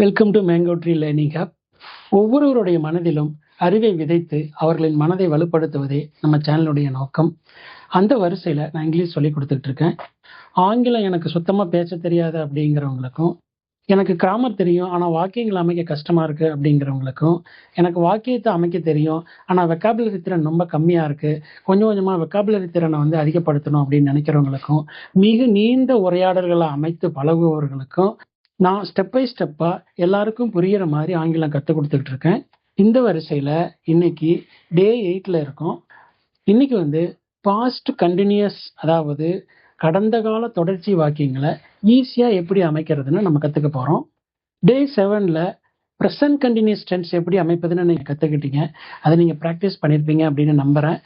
Welcome to mango tree learning hub ஒவ்வொருவருடைய மனதிலும் அறிவை விதைத்து அவர்களின் மனதை வலுப்படுத்துவதே நம்ம சேனலுடைய நோக்கம். அந்த வரிசையில் நான் இங்கிலீஷ் சொல்லி கொடுத்துட்டு இருக்கேன் ஆங்கிலம் எனக்கு சுத்தமாக பேச தெரியாது அப்படிங்கிறவங்களுக்கும் எனக்கு கிராமர் தெரியும் ஆனால் வாக்கியங்களை அமைக்க கஷ்டமாக இருக்குது அப்படிங்கிறவங்களுக்கும் எனக்கு வாக்கியத்தை அமைக்க தெரியும் ஆனால் வெக்காபுலரி திறன் ரொம்ப கம்மியாக இருக்குது கொஞ்சம் கொஞ்சமாக வெக்காபுலரி திறனை வந்து அதிகப்படுத்தணும் அப்படின்னு நினைக்கிறவங்களுக்கும் மிக நீண்ட உரையாடல்களை அமைத்து பழகுபவர்களுக்கும் நான் ஸ்டெப் பை ஸ்டெப்பாக எல்லாருக்கும் புரிகிற மாதிரி ஆங்கிலம் கற்றுக் கொடுத்துட்டு இருக்கேன். இந்த வரிசையில் இன்னைக்கு டே எயிட்டில் இருக்கோம். இன்னைக்கு வந்து பாஸ்ட் கண்டினியூஸ் அதாவது கடந்த கால தொடர்ச்சி வாக்கியங்களை ஈஸியாக எப்படி அமைக்கிறதுன்னு நம்ம கற்றுக்க போகிறோம் டே செவனில் ப்ரெசன்ட் கண்டினியூஸ் டென்ஸ் எப்படி அமைப்பதுன்னு நீங்கள் கற்றுக்கிட்டீங்க அதை நீங்கள் ப்ராக்டிஸ் பண்ணியிருப்பீங்க அப்படின்னு நம்புகிறேன்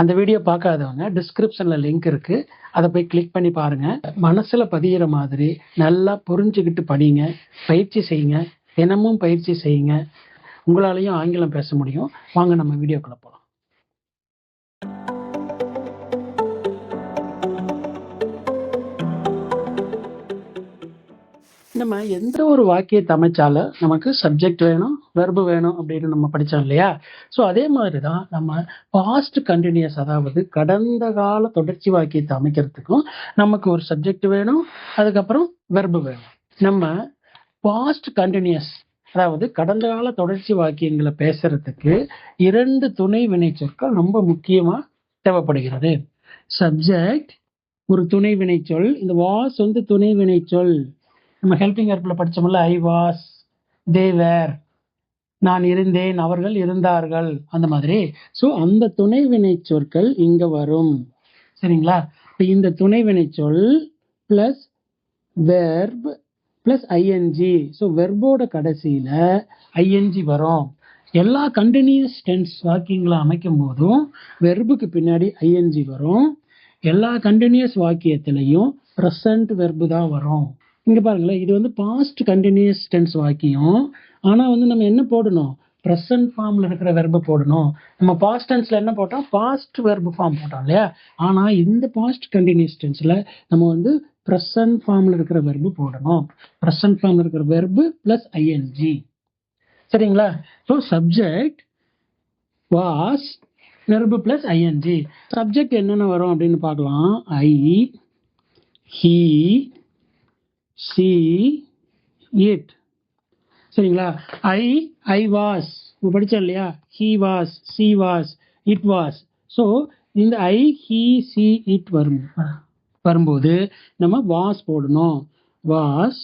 அந்த வீடியோ பார்க்காதவங்க டிஸ்கிரிப்ஷனில் லிங்க் இருக்குது அதை போய் கிளிக் பண்ணி பாருங்கள் மனசில் பதிகிற மாதிரி நல்லா புரிஞ்சுக்கிட்டு படிங்க. பயிற்சி செய்யுங்க. தினமும் பயிற்சி செய்யுங்க. உங்களாலையும் ஆங்கிலம் பேச முடியும். வாங்க நம்ம வீடியோக்குள்ளே போகலாம் நம்ம எந்த ஒரு வாக்கியத்தை அமைச்சாலும் நமக்கு சப்ஜெக்ட் வேணும் வெர்பு வேணும் அப்படின்னு நம்ம படித்தோம் இல்லையா? ஸோ அதே மாதிரி தான் நம்ம பாஸ்ட் கண்டினியூஸ் அதாவது கடந்த கால தொடர்ச்சி வாக்கியத்தை அமைக்கிறதுக்கும் நமக்கு ஒரு சப்ஜெக்ட் வேணும் அதுக்கப்புறம் வெர்பு வேணும். நம்ம பாஸ்ட் கண்டினியூஸ் அதாவது கடந்த கால தொடர்ச்சி வாக்கியங்களை பேசுறதுக்கு இரண்டு துணை வினை சொற்கள் ரொம்ப முக்கியமாக தேவைப்படுகிறது. சப்ஜெக்ட் ஒரு துணை வினை சொல் இந்த வாஸ் வந்து துணை வினை சொல். நம்ம ஹெல்பிங் ஹெல்ப்ல படிச்சோம்ல ஐ வாஸ் தேவர் நான் இருந்தேன் அவர்கள் இருந்தார்கள். அந்த மாதிரி. ஸோ அந்த துணை வினை சொற்கள் இங்க வரும். சரிங்களா? இப்போ இந்த துணை வினை சொல் plus verb plus ING so வெர்போட கடைசியில் ஐஎன்ஜி வரும். எல்லா கண்டினியூஸ் டென்ஸ் வாக்கிங்கில் அமைக்கும் போதும் வெர்புக்கு பின்னாடி ஐஎன்ஜி வரும். எல்லா கண்டினியூஸ் வாக்கியத்திலையும் ப்ரெசன்ட் வெர்பு தான் வரும். இங்க பாருங்களேன் இது வந்து பாஸ்ட் கண்டினியூஸ் டென்ஸ் வாக்கியம். ஆனா வந்து நம்ம என்ன போடணும்? ப்ரெசன்ட் ஃபார்ம்ல இருக்கிற வெர்பு போடணும். நம்ம பாஸ்ட் டென்ஸ்ல என்ன போட்டோம்? பாஸ்ட் வெர்பு ஃபார்ம் போட்டோம் இல்லையா? ஆனா இந்த பாஸ்ட் கண்டினியூஸ் டென்ஸ்ல நம்ம வந்து ப்ரெசன்ட் ஃபார்ம்ல இருக்கிற வெர்பு போடணும். ப்ரெசன்ட் ஃபார்ம்ல இருக்கிற வெர்பு பிளஸ் ஐஎன்ஜி சரிங்களா? So subject was verb plus ING subject என்னென்ன வரும் அப்படின்னு பார்க்கலாம். ஐ ஹீ சி இட் சரிங்களா? ஐ ஐ வாஸ் படித்தோம் இல்லையா? He was she was it was so இந்த ஐ ஹி சி இட் வரும். வரும்போது நம்ம வாஸ் போடணும். Was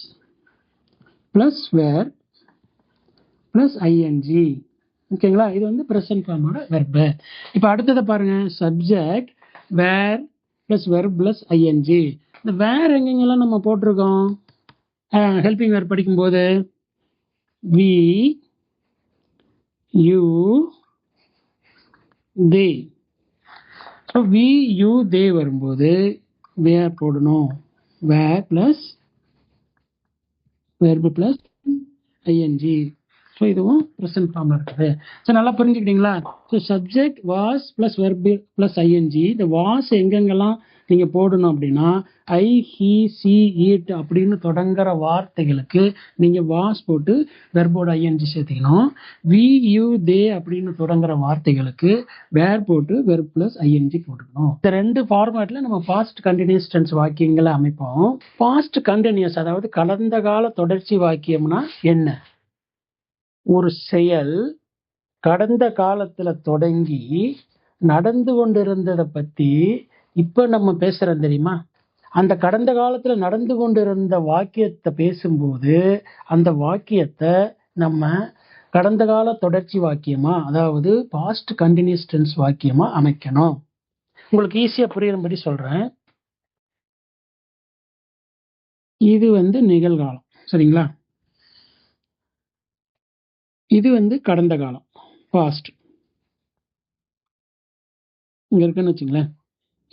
plus were plus ING ஓகேங்களா இது வந்து ப்ரெசன்ட் ஃபார்மோட வெர்பு இப்போ அடுத்ததை பாருங்க. Subject were plus verb plus ING இந்த வேர் எங்கெங்கெல்லாம் நம்ம போட்டிருக்கோம்? ஹெல்பிங் வேர் படிக்கும்போது we you they so we you they வரும்போது வேர் போடணும்? Were plus verb plus ING so இதுவும் ப்ரெசன்ட் ஃபார்மில் இருக்குது. ஸோ நல்லா புரிஞ்சுக்கிட்டீங்களா? So subject was plus verb plus ING இந்த வாஸ் எங்கெங்கெல்லாம் நீங்கள் போடணும் அப்படின்னா ஐ ஹீ சி ஈட் அப்படின்னு தொடங்குற வார்த்தைகளுக்கு நீங்கள் வாஸ் போட்டு வெர்போட ஐஎன்ஜி சேர்த்திக்கணும். வி யூ தே அப்படின்னு தொடங்குற வார்த்தைகளுக்கு வேர் போட்டு வெர்ப் ப்ளஸ் ஐஎன்ஜி போட்டுக்கணும். இந்த ரெண்டு ஃபார்மேட்டில் நம்ம ஃபாஸ்ட் கண்டினியூஸ் டென்ஸ் வாக்கியங்களை அமைப்போம். ஃபாஸ்ட் கண்டினியூஸ் அதாவது கடந்த கால தொடர்ச்சி வாக்கியம்னா என்ன? ஒரு செயல் கடந்த காலத்துல தொடங்கி நடந்து கொண்டிருந்ததை பத்தி இப்ப நம்ம பேசுறோம் தெரியுமா? அந்த கடந்த காலத்துல நடந்து கொண்டிருந்த வாக்கியத்தை பேசும்போது அந்த வாக்கியத்தை நம்ம கடந்த கால தொடர்ச்சி வாக்கியமா அதாவது பாஸ்ட் கண்டினியூஸ் டென்ஸ் வாக்கியமா அமைக்கணும். உங்களுக்கு ஈஸியா புரியும்படி சொல்றேன். இது வந்து நிகழ்காலம் சரிங்களா? இது வந்து கடந்த காலம் பாஸ்ட் இங்க இருக்குன்னு வச்சுங்களேன்.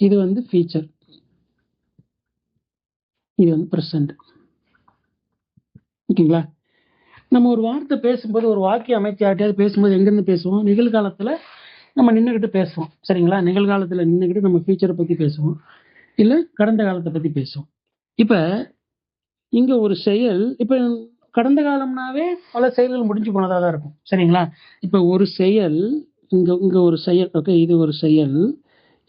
இது வந்து ஃபீச்சர் இது வந்து ப்ரெசண்ட் ஓகேங்களா? நம்ம ஒரு வார்த்தை பேசும்போது ஒரு வாக்கிய அமைச்சு யார்ட்டையாவது பேசும்போது எங்கேருந்து பேசுவோம்? நிகழ்காலத்தில் நம்ம நின்றுக்கிட்டு பேசுவோம். சரிங்களா? நிகழ்காலத்தில் நின்றுக்கிட்டு நம்ம ஃபியூச்சரை பற்றி பேசுவோம். இல்லை கடந்த காலத்தை பற்றி பேசுவோம். இப்போ இங்கே ஒரு செயல் இப்போ கடந்த காலம்னாவே பல செயல்கள் முடிஞ்சு போனதாக தான் இருக்கும். சரிங்களா? இப்போ ஒரு செயல் இங்கே இங்கே ஒரு செயல் ஓகே இது ஒரு செயல்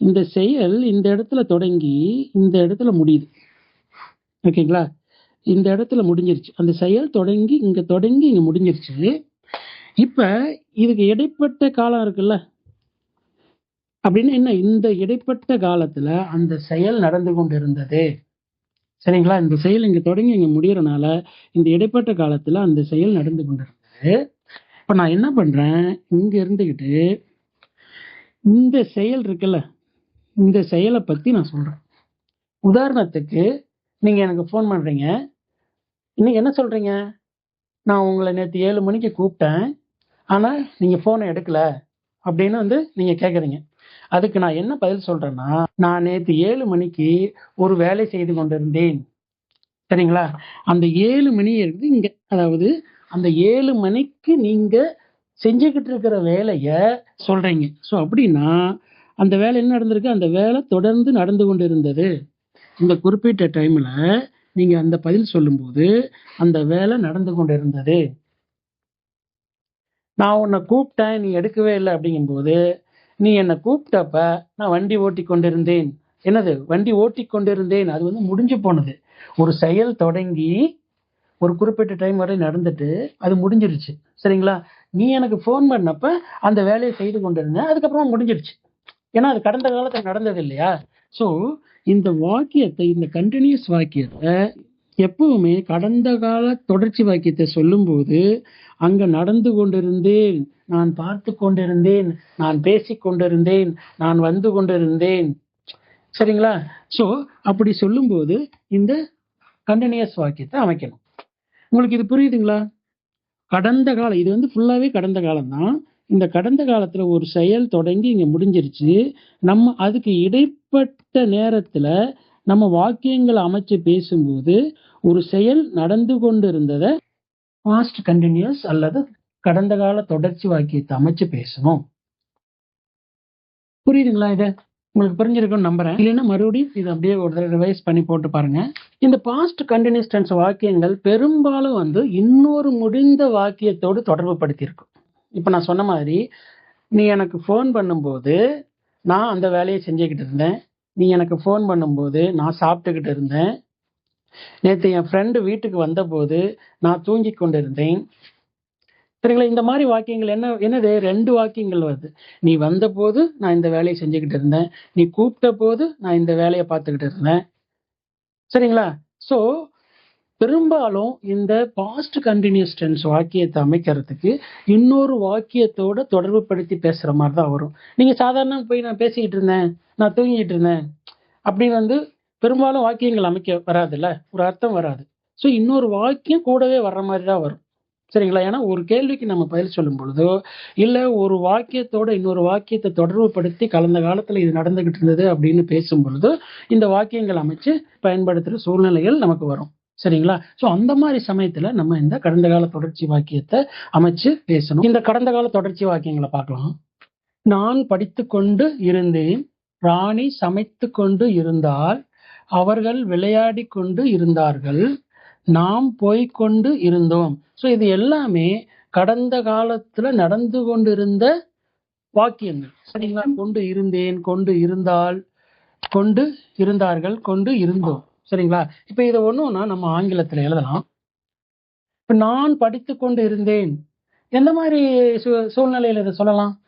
இந்த செயல் இந்த இடத்துல தொடங்கி இந்த இடத்துல முடியுது. ஓகேங்களா? இந்த இடத்துல முடிஞ்சிருச்சு. அந்த செயல் தொடங்கி இங்க தொடங்கி இங்க முடிஞ்சிருச்சு. இப்ப இதுக்கு இடைப்பட்ட காலம் இருக்குல்ல? அப்படின்னு என்ன? இந்த இடைப்பட்ட காலத்துல அந்த செயல் நடந்து கொண்டிருந்தது. சரிங்களா? இந்த செயல் இங்க தொடங்கி இங்க முடியறனால இந்த இடைப்பட்ட காலத்துல அந்த செயல் நடந்து கொண்டிருந்தது. இப்ப நான் என்ன பண்றேன்? இங்க இருந்துகிட்டு இந்த செயல் இருக்குல்ல? இந்த செயலை பத்தி நான் சொல்றேன். உதாரணத்துக்கு நீங்க எனக்கு ஃபோன் பண்றீங்க. இன்னைக்கு என்ன சொல்றீங்க? நான் உங்களை நேற்று ஏழு மணிக்கு கூப்பிட்டேன். ஆனா நீங்க போனை எடுக்கல. அப்படின்னு வந்து நீங்க கேக்குறீங்க. அதுக்கு நான் என்ன பதில் சொல்றேன்னா நான் நேற்று ஏழு மணிக்கு ஒரு வேலை செய்து கொண்டிருந்தேன். சரிங்களா? அந்த ஏழு மணி இருந்து இங்க அதாவது அந்த ஏழு மணிக்கு நீங்க செஞ்சுக்கிட்டு இருக்கிற வேலைய சொல்றீங்க. ஸோ அப்படின்னா அந்த வேலை என்ன நடந்திருக்கு? அந்த வேலை தொடர்ந்து நடந்து கொண்டு இருந்தது இந்த குறிப்பிட்ட டைம்ல நீங்க அந்த பதில் சொல்லும்போது அந்த வேலை நடந்து கொண்டு இருந்தது நான் உன்னை கூப்பிட்டேன் நீ எடுக்கவே இல்லை அப்படிங்கும்போது நீ என்னை கூப்பிட்டப்ப நான் வண்டி ஓட்டி கொண்டிருந்தேன். என்னது? வண்டி ஓட்டி கொண்டிருந்தேன். அது வந்து முடிஞ்சு போனது. ஒரு செயல் தொடங்கி ஒரு குறிப்பிட்ட டைம் வரை நடந்துட்டு அது முடிஞ்சிருச்சு. சரிங்களா? நீ எனக்கு ஃபோன் பண்ணப்ப அந்த வேலையை செய்து கொண்டிருந்தேன். அதுக்கப்புறம் முடிஞ்சிருச்சு. ஏன்னா அது கடந்த காலத்தில் நடந்தது இல்லையா ஸோ இந்த வாக்கியத்தை இந்த கண்டினியூஸ் வாக்கியத்தை எப்பவுமே கடந்த கால தொடர்ச்சி வாக்கியத்தை சொல்லும்போது அங்க நடந்து கொண்டிருந்தேன் நான் பார்த்து கொண்டிருந்தேன் நான் பேசிக் கொண்டிருந்தேன் நான் வந்து கொண்டிருந்தேன். சரிங்களா? ஸோ அப்படி சொல்லும்போது இந்த கண்டினியூஸ் வாக்கியத்தை அமைக்கணும். உங்களுக்கு இது புரியுதுங்களா? கடந்த காலம் இது வந்து ஃபுல்லாவே கடந்த காலம் தான் இந்த கடந்த காலத்துல ஒரு செயல் தொடங்கி இங்க முடிஞ்சிருச்சு. நம்ம அதுக்கு இடைப்பட்ட நேரத்துல நம்ம வாக்கியங்களை அமைச்சு பேசும்போது ஒரு செயல் நடந்து கொண்டு இருந்ததை பாஸ்ட் கண்டினியூஸ் அல்லது கடந்த கால தொடர்ச்சி வாக்கியத்தை அமைச்சு பேசணும். புரியுதுங்களா இது? உங்களுக்கு புரிஞ்சிருக்கும்னு நம்புறேன். இல்லைன்னா மறுபடியும் இது அப்படியே ஒரு தடவை ரிவைஸ் பண்ணி போட்டு பாருங்க. இந்த பாஸ்ட் கண்டினியூஸ் டென்ஸ் வாக்கியங்கள் பெரும்பாலும் வந்து இன்னொரு முடிந்த வாக்கியத்தோடு தொடர்பு படுத்தியிருக்கும் இப்போ நான் சொன்ன மாதிரி நீ எனக்கு ஃபோன் பண்ணும்போது நான் அந்த வேலையை செஞ்சுக்கிட்டு இருந்தேன். நீ எனக்கு ஃபோன் பண்ணும்போது நான் சாப்பிட்டுக்கிட்டு இருந்தேன். நேற்று என் ஃப்ரெண்டு வீட்டுக்கு வந்தபோது நான் தூங்கி கொண்டிருந்தேன். சரிங்களா? இந்த மாதிரி வாக்கியங்கள் என்ன என்னது? ரெண்டு வாக்கியங்கள் வருது. நீ வந்தபோது நான் இந்த வேலையை செஞ்சுக்கிட்டு இருந்தேன். நீ கூப்பிட்ட போது நான் இந்த வேலையை பார்த்துக்கிட்டு இருந்தேன். சரிங்களா? ஸோ பெரும்பாலும் இந்த பாஸ்ட் கண்டினியூஸ் டென்ஸ் வாக்கியத்தை அமைக்கிறதுக்கு இன்னொரு வாக்கியத்தோட தொடர்பு படுத்தி பேசுகிற மாதிரி தான் வரும். நீங்கள் சாதாரண போய் நான் பேசிக்கிட்டு இருந்தேன் நான் தூங்கிட்டு இருந்தேன் அப்படி வந்து பெரும்பாலும் வாக்கியங்கள் அமைக்க வராதுல்ல? ஒரு அர்த்தம் வராது. ஸோ இன்னொரு வாக்கியம் கூடவே வர்ற மாதிரி தான் வரும். சரிங்களா? ஏன்னா ஒரு கேள்விக்கு நம்ம பதில் சொல்லும் பொழுதோ இல்லை ஒரு வாக்கியத்தோட இன்னொரு வாக்கியத்தை தொடர்பு படுத்தி கலந்த காலத்தில் இது நடந்துகிட்டு இருந்தது அப்படின்னு பேசும் பொழுதோ இந்த வாக்கியங்கள் அமைச்சு பயன்படுத்துகிற சூழ்நிலைகள் நமக்கு வரும். சரிங்களா? ஸோ அந்த மாதிரி சமயத்தில் நம்ம இந்த கடந்த கால தொடர்ச்சி வாக்கியத்தை அமைச்சு பேசணும். இந்த கடந்த கால தொடர்ச்சி வாக்கியங்களை பார்க்கலாம். நான் படித்து கொண்டு இருந்தேன் ராணி சமைத்து கொண்டு இருந்தால் அவர்கள் விளையாடி கொண்டு இருந்தார்கள் நாம் போய்கொண்டு இருந்தோம். ஸோ இது எல்லாமே கடந்த காலத்துல நடந்து கொண்டிருந்த வாக்கியங்கள். சரிங்களா? கொண்டு இருந்தேன் கொண்டு இருந்தால் கொண்டு இருந்தார்கள் கொண்டு இருந்தோம். சரிங்களா? இப்போ இதை ஒண்ணுன்னா நம்ம ஆங்கிலத்தில் எழுதலாம். இப்போ நான் படித்து கொண்டு இருந்தேன். எந்த மாதிரி சூ- சூழ்நிலையில் இதை சொல்லலாம்?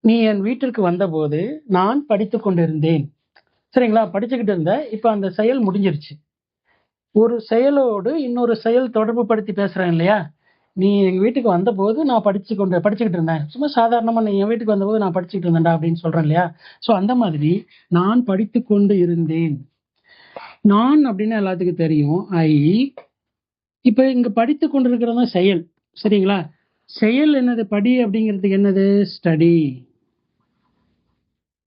நீ என் வீட்டிற்கு வந்தபோது நான் படித்து கொண்டிருந்தேன் சரிங்களா? படிச்சுக்கிட்டு இருந்த இப்போ அந்த செயல் முடிஞ்சிருச்சு. ஒரு செயலோடு இன்னொரு செயல் தொடர்பு படுத்தி பேசுகிறேன் இல்லையா? நீ எங்க வீட்டுக்கு வந்தபோது நான் படிச்சு கொண்டு படிச்சுக்கிட்டு இருந்தேன். சும்மா சாதாரணமா நீ என் வீட்டுக்கு வந்தபோது நான் படிச்சுக்கிட்டு இருந்தேன்டா அப்படின்னு சொல்றேன் இல்லையா? சோ அந்த மாதிரி நான் படித்து கொண்டு இருந்தேன். நான் அப்படின்னு எல்லாத்துக்கும் தெரியும். ஐ இப்ப இங்க படித்து கொண்டிருக்கிறது தான் செயல். சரிங்களா? செயல் என்னது? படி அப்படிங்கிறதுக்கு என்னது? ஸ்டடி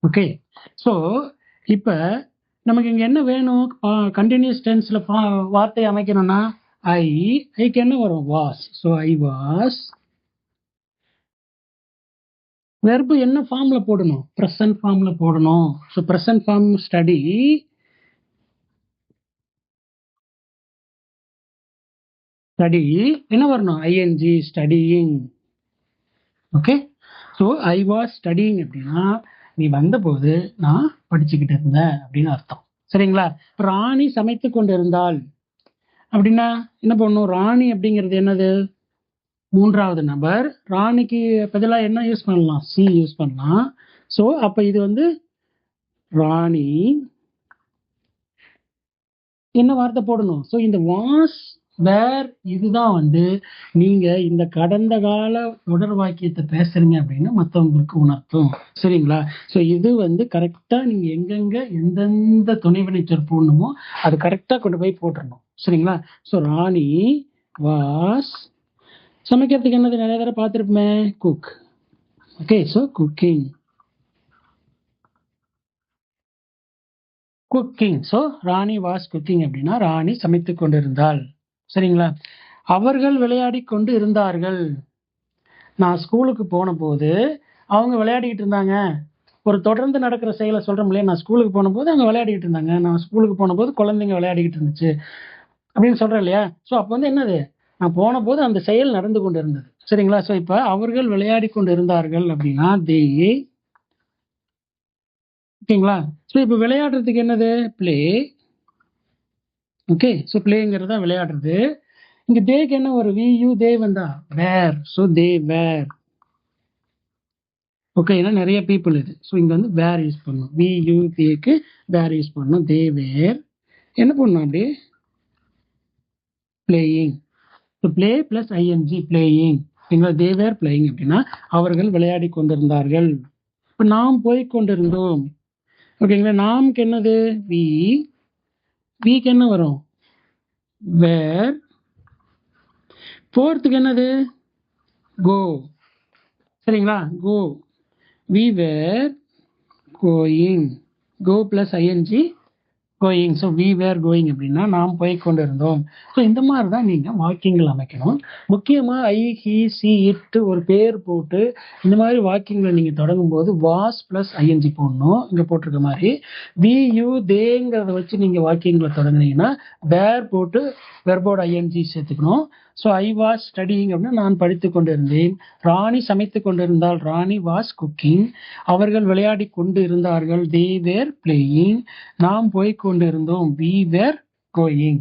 ஓகே ஸோ இப்போ நமக்கு இங்க என்ன வேணும்? கண்டினியூஸ் டென்ஸ்ல வார்த்தை அமைக்கணும்னா ஐ ஐக்கு என்ன வரும் was so I was verb என்ன ஃபார்ம்ல போடணும்? ப்ரெசன்ட் ஃபார்ம்ல போடணும். So present form study study என்ன வரணும்? ING studying okay so I was studying அப்படின்னா நீ வந்தபோது நான் படிச்சுக்கிட்டு இருந்தேன் அப்படின்னு அர்த்தம். சரிங்களா? ராணி சமைத்து கொண்டிருந்தால் அப்படின்னா என்ன பண்ணும் ராணி அப்படிங்கிறது என்னது? மூன்றாவது நபர். ராணிக்கு பதிலாக என்ன யூஸ் பண்ணலாம்? சி யூஸ் பண்ணலாம். ஸோ அப்போ இது வந்து ராணி. என்ன வார்த்தை போடணும்? ஸோ இந்த வாஸ் வேர் இதுதான் வந்து நீங்க இந்த கடந்த கால தொடர் வாக்கியத்தை பேசுறீங்க அப்படின்னு மற்றவங்களுக்கு உணர்த்தும். சரிங்களா? ஸோ இது வந்து கரெக்டா நீங்க எங்கெங்க எந்தெந்த துணைவினை சொற் போடணுமோ அது கரெக்டா கொண்டு போய் போட்டுடணும் சரிங்களா? So Rani was. சமைக்கிறதுக்கு என்னது? நிறைய தடவை பார்த்துருப்போமே. Cook okay so cooking cooking so Rani was cooking அப்படின்னா ராணி சமைத்து கொண்டிருந்தாள். சரிங்களா? அவர்கள் விளையாடி கொண்டு இருந்தார்கள். நான் ஸ்கூலுக்கு போன போது அவங்க விளையாடிக்கிட்டு இருந்தாங்க. ஒரு தொடர்ந்து நடக்கிற செயலை சொல்கிறோம் இல்லையா? நான் ஸ்கூலுக்கு போன போது அவங்க விளையாடிக்கிட்டு இருந்தாங்க. நான் ஸ்கூலுக்கு போனபோது குழந்தைங்க விளையாடிக்கிட்டு இருந்துச்சு. அப்படின்னு சொல்கிறேன் இல்லையா? ஸோ அப்போ வந்து என்னது? நான் போன போது அந்த செயல் நடந்து கொண்டு இருந்தது சரிங்களா? ஸோ இப்போ அவர்கள் விளையாடி கொண்டு இருந்தார்கள் அப்படின்னா தே ஓகேங்களா? ஸோ இப்போ விளையாடுறதுக்கு என்னது? ப்ளே ஓகே ஸோ பிளேங்கிறது தான் விளையாடுறது. இங்கே தேக்கு என்ன ஒரு வி யூ தே வந்தா? வேர் ஸோ தே வேர் ஓகே ஏன்னா நிறைய பீப்புள் இது. ஸோ இங்கே வந்து வேர் யூஸ் பண்ணும். வி யூ தேக்கு வேர் யூஸ் பண்ணணும் தே வேர் என்ன பண்ணணும் அப்படி? Playing play plus ING playing சரிங்களா தே வேர் பிளேயிங் அப்படின்னா அவர்கள் விளையாடி கொண்டிருந்தார்கள். இப்போ நாம் போய் கொண்டிருந்தோம். ஓகேங்களா? நாம்க்கு என்னது? வி விக்கு என்ன வரும்? வேர் ஃபோர்த்துக்கு என்னது? கோ சரிங்களா? Go we were going go plus ING going so we were going அப்படின்னா நாம் போய் கொண்டு இருந்தோம் ஸோ இந்த மாதிரி தான் நீங்கள் வாக்கியங்கள் அமைக்கணும். முக்கியமாக ஐ ஹி சி இட் ஒரு பேர் போட்டு இந்த மாதிரி வாக்கியங்களை நீங்கள் தொடங்கும் போது வாஸ் ப்ளஸ் ஐஎன்ஜி போடணும். இங்கே போட்டிருக்க மாதிரி. வி யூ தேங்கிறத வச்சு நீங்கள் வாக்கியங்களை தொடங்குனீங்கன்னா வேர் போட்டு வெர்போட ஐஎன்ஜி சேர்த்துக்கணும். ஸோ ஐ வாஸ் ஸ்டடிங் அப்படின்னா நான் படித்து கொண்டிருந்தேன். ராணி சமைத்து கொண்டிருந்தால் ராணி வாஸ் குக்கிங் அவர்கள் விளையாடி கொண்டு இருந்தார்கள் தே வேர் பிளேயிங் நாம் போய் கொண்டிருந்தோம். வி வேர் கோயிங்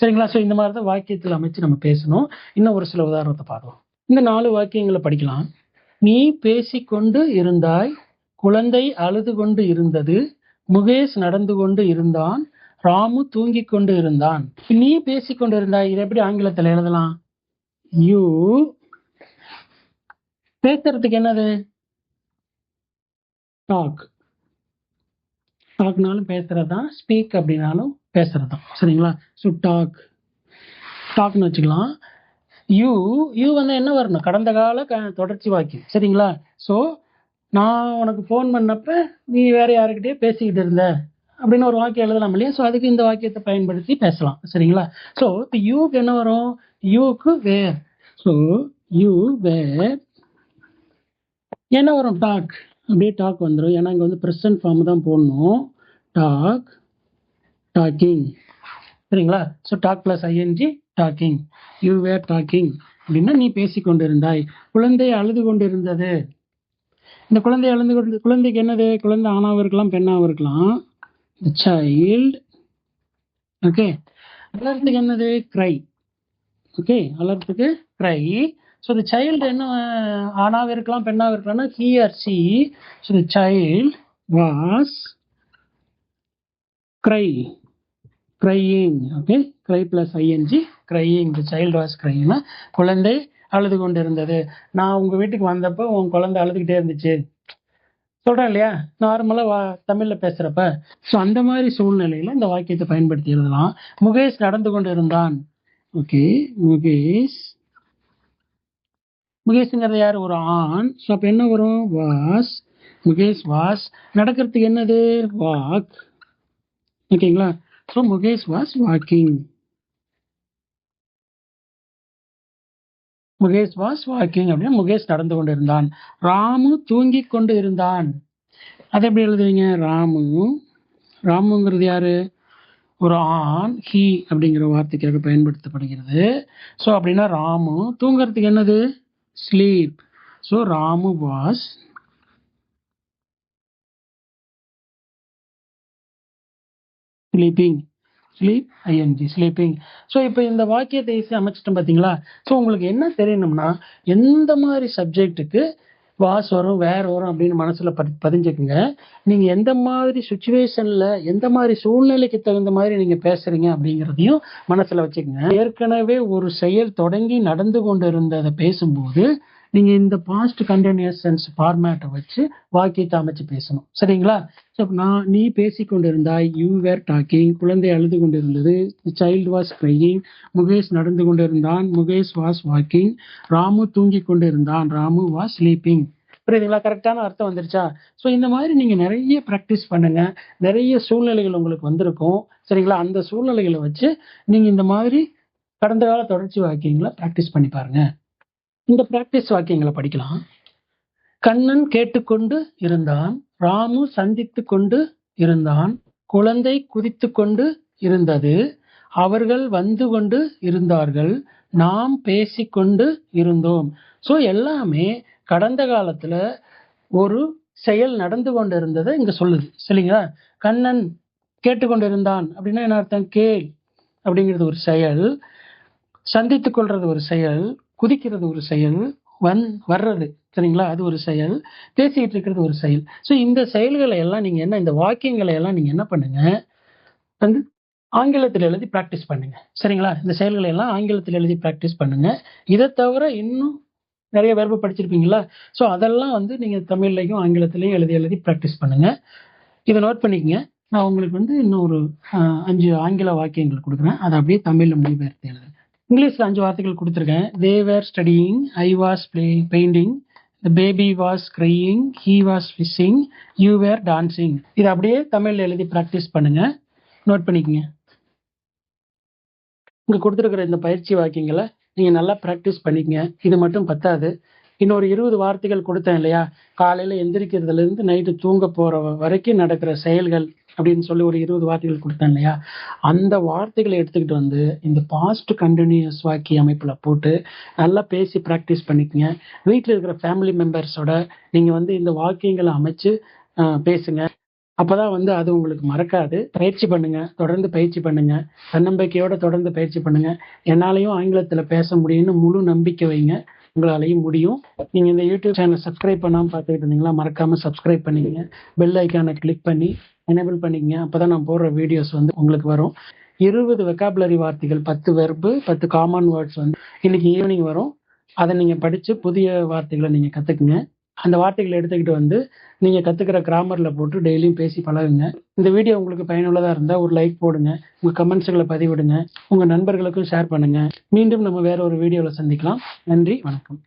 சரிங்களா? ஸோ இந்த மாதிரி தான் வாக்கியத்தில் அமைச்சு நம்ம பேசணும். இன்னும் ஒரு சில உதாரணத்தை பார்க்கலாம் இந்த நாலு வாக்கியங்களை படிக்கலாம். நீ பேசிக்கொண்டு இருந்தாய். குழந்தை அழுது கொண்டு இருந்தது. முகேஷ் நடந்து கொண்டு இருந்தான். ராமு தூங்கி கொண்டு இருந்தான் நீ பேசிக்கொண்டு இருந்தாய் இதை எப்படி ஆங்கிலத்தில் எழுதலாம்? யூ. பேசுறதுக்கு என்னது? டாக். டாக்னாலும் பேசுறது தான் ஸ்பீக் அப்படின்னாலும் பேசுறது தான் சரிங்களா? So talk. டாக்னு வச்சுக்கலாம். யூ. யூ வந்து என்ன வரணும்? கடந்த கால க தொடர்ச்சி வாக்கியம். சரிங்களா? ஸோ நான் உனக்கு ஃபோன் பண்ணப்ப நீ வேற யாருக்கிட்டே பேசிக்கிட்டு இருந்த. அப்படின்னு ஒரு வாக்கியம் எழுதலாம் இல்லையா? ஸோ அதுக்கு இந்த வாக்கியத்தை பயன்படுத்தி பேசலாம். சரிங்களா? ஸோ இப்போ யூக்கு என்ன வரும்? யூக்கு வேர் ஸோ யூ வேர் என்ன வரும்? டாக் அப்படியே டாக் வந்துடும் ஏன்னா இங்கே வந்து ப்ரெசன்ட் ஃபார்ம் தான் போடணும். டாக் டாக்கிங் சரிங்களா? So talk plus ING talking you were talking அப்படின்னா நீ பேசிக்கொண்டிருந்தாய். குழந்தை அழுது கொண்டிருந்தது. இந்த குழந்தை அழுது கொண்டு குழந்தைக்கு என்னது? குழந்தை ஆணாவும் இருக்கலாம் பெண்ணாகவும் இருக்கலாம். சைல்டு ஓகே அலர்த்துக்கு என்னது? க்ரை ஓகே அலர்த்துக்கு க்ரை ஸோ த சைல்டு என்ன ஆணாக இருக்கலாம் பெண்ணாக இருக்கலாம்னா he or she so the child was cry crying okay cry plus ING crying the child was க்ரையிங்னா குழந்தை அழுது கொண்டு இருந்தது நான் உங்கள் வீட்டுக்கு வந்தப்போ உன் குழந்தை அழுதுகிட்டே இருந்துச்சு. சொல்கிறேன் இல்லையா? நார்மலாக வா தமிழில் பேசுகிறப்ப ஸோ அந்த மாதிரி சூழ்நிலையில் இந்த வாக்கியத்தை பயன்படுத்தி எழுதலாம் முகேஷ் நடந்து கொண்டு இருந்தான் ஓகே முகேஷ். முகேஷ்ங்கிறது யார்? ஒரு ஆண். ஸோ அப்போ என்ன வரும்? வாஸ். முகேஷ் வாஸ். நடக்கிறதுக்கு என்னது? வாக். ஓகேங்களா so Mukesh was walking. Mukesh was walking அப்படின்னா முகேஷ் நடந்து கொண்டு இருந்தான் ராமு தூங்கி கொண்டு இருந்தான். அதை எப்படி எழுதுவீங்க? ராமு. ராமுங்கிறது யாரு? ஒரு ஆண் ஹி அப்படிங்கிற வார்த்தைக்காக பயன்படுத்தப்படுகிறது. ஸோ அப்படின்னா ராமு தூங்குறதுக்கு என்னது? Sleep. So Ramu was sleeping sleep ING sleeping so இப்போ இந்த வாக்கியத்தை ஈஸியாக அமைச்சிட்டோம் பார்த்தீங்களா ஸோ உங்களுக்கு என்ன தெரியணும்னா எந்த மாதிரி சப்ஜெக்ட்டுக்கு வாஸ் வரும் வேர் வரும் அப்படின்னு மனசில் பதி பதிஞ்சுக்குங்க. நீங்கள் எந்த மாதிரி சுச்சுவேஷனில் எந்த மாதிரி சூழ்நிலைக்கு தகுந்த மாதிரி நீங்கள் பேசுகிறீங்க அப்படிங்கிறதையும் மனசில் வச்சுக்கோங்க. ஏற்கனவே ஒரு செயல் தொடங்கி நடந்து கொண்டு இருந்ததை பேசும்போது நீங்கள் இந்த பாஸ்ட் கண்டினியூஸ் சென்ஸ் ஃபார்மேட்டை வச்சு வாக்கியத்தை அமைச்சு பேசணும். சரிங்களா? ஸோ நான் நீ பேசிக்கொண்டிருந்தாய் யூ வேர் டாக்கிங் குழந்தை அழுது கொண்டிருந்தது சைல்டு வாஸ் கிரையிங் முகேஷ் நடந்து கொண்டிருந்தான் முகேஷ் வாஸ் வாக்கிங் ராமு தூங்கி கொண்டிருந்தான் ராமு வாஸ் ஸ்லீப்பிங் புரியுதுங்களா? கரெக்டான அர்த்தம் வந்துருச்சா? ஸோ இந்த மாதிரி நீங்கள் நிறைய ப்ராக்டிஸ் பண்ணுங்க. நிறைய சூழ்நிலைகள் உங்களுக்கு வந்திருக்கும். சரிங்களா? அந்த சூழ்நிலைகளை வச்சு நீங்கள் இந்த மாதிரி கடந்த கால தொடர்ச்சி வாக்கியங்களை ப்ராக்டிஸ் பண்ணி பாருங்க. இந்த பிராக்டிஸ் வாக்கியங்களை படிக்கலாம். கண்ணன் கேட்டுக்கொண்டு இருந்தான். ராமு சந்தித்து கொண்டு இருந்தான். குழந்தை குதித்து கொண்டு இருந்தது. அவர்கள் வந்து கொண்டு இருந்தார்கள். நாம் பேசிக்கொண்டு இருந்தோம். ஸோ எல்லாமே கடந்த காலத்துல ஒரு செயல் நடந்து கொண்டு இருந்ததை இங்க சொல்லுது. சரிங்களா? கண்ணன் கேட்டுக்கொண்டு இருந்தான் அப்படின்னா என்ன அர்த்தம்? கேள் அப்படிங்கிறது ஒரு செயல். சந்தித்துக் கொள்றது ஒரு செயல். குதிக்கிறது ஒரு செயல் வன் வர்றது சரிங்களா? அது ஒரு செயல் பேசிக்கிட்டு இருக்கிறது ஒரு செயல். ஸோ இந்த செயல்களை எல்லாம் நீங்க என்ன இந்த வாக்கியங்களை எல்லாம் நீங்க என்ன பண்ணுங்க? வந்து ஆங்கிலத்தில் எழுதி ப்ராக்டிஸ் பண்ணுங்க. சரிங்களா? இந்த செயல்களை எல்லாம் ஆங்கிலத்தில் எழுதி ப்ராக்டிஸ் பண்ணுங்க. இதை தவிர இன்னும் நிறைய வெர்பு படிச்சிருப்பீங்களா? ஸோ அதெல்லாம் வந்து நீங்க தமிழ்லையும் ஆங்கிலத்திலையும் எழுதி எழுதி ப்ராக்டிஸ் பண்ணுங்க. இதை நோட் பண்ணிக்கங்க. நான் உங்களுக்கு வந்து இன்னும் ஒரு அஞ்சு ஆங்கில வாக்கியங்கள் கொடுக்குறேன். அதை அப்படியே தமிழில் மொழிபெயர்த்து எழுதுங்க. இங்கிலீஷில் அஞ்சு வார்த்தைகள் கொடுத்துருக்கேன். They were studying I was play painting the baby was crying he was fishing you were dancing இதை அப்படியே தமிழில் எழுதி ப்ராக்டிஸ் பண்ணுங்க. நோட் பண்ணிக்கங்க. இங்கே கொடுத்துருக்குற இந்த பயிற்சி வாக்கியங்களை நீங்கள் நல்லா ப்ராக்டிஸ் பண்ணிக்கங்க. இது மட்டும் பத்தாது. இன்னொரு இருபது வார்த்தைகள் கொடுத்தேன் இல்லையா? காலையில எந்திரிக்கிறதுல இருந்து நைட்டு தூங்க போற வரைக்கும் நடக்கிற செயல்கள் அப்படின்னு சொல்லி ஒரு இருபது வார்த்தைகள் கொடுத்தேன் இல்லையா? அந்த வார்த்தைகளை எடுத்துக்கிட்டு வந்து இந்த பாஸ்ட் கண்டினியூஸ் வாக்கி அமைப்புல போட்டு நல்லா பேசி ப்ராக்டிஸ் பண்ணிக்கங்க. வீட்டில் இருக்கிற ஃபேமிலி மெம்பர்ஸோட நீங்க வந்து இந்த வாக்கியங்களை அமைச்சு பேசுங்க. அப்பதான் வந்து அது உங்களுக்கு மறக்காது. பயிற்சி பண்ணுங்க. தொடர்ந்து பயிற்சி பண்ணுங்க. தன்னம்பிக்கையோட தொடர்ந்து பயிற்சி பண்ணுங்க. என்னாலையும் ஆங்கிலத்துல பேச முடியும்னு முழு நம்பிக்கை வைங்க. உங்களாலையும் முடியும். நீங்க இந்த யூடியூப் சேனல் சப்ஸ்கிரைப் பண்ணாம பார்த்துக்கிட்டு இருந்தீங்களா மறக்காம சப்ஸ்கிரைப் பண்ணிக்கங்க பெல் ஐக்கானை கிளிக் பண்ணி எனேபிள் பண்ணிக்கங்க அப்பதான் நான் போடுற வீடியோஸ் வந்து உங்களுக்கு வரும். இருபது வெக்காபுலரி வார்த்தைகள் பத்து வெர்பு பத்து காமன் வேர்ட்ஸ் வந்து இன்னைக்கு ஈவினிங் வரும். அதை நீங்க படிச்சு புதிய வார்த்தைகளை நீங்க கத்துக்குங்க. அந்த வார்த்தைகளை எடுத்துக்கிட்டு வந்து நீங்க கத்துக்கிற கிராமர்ல போட்டு டெய்லியும் பேசி பழகுங்க. இந்த வீடியோ உங்களுக்கு பயனுள்ளதா இருந்தா ஒரு லைக் போடுங்க. உங்க கமெண்ட்ஸ்களை பதிவிடுங்க. உங்க நண்பர்களுக்கும் ஷேர் பண்ணுங்க. மீண்டும் நம்ம வேற ஒரு வீடியோல சந்திக்கலாம். நன்றி வணக்கம்.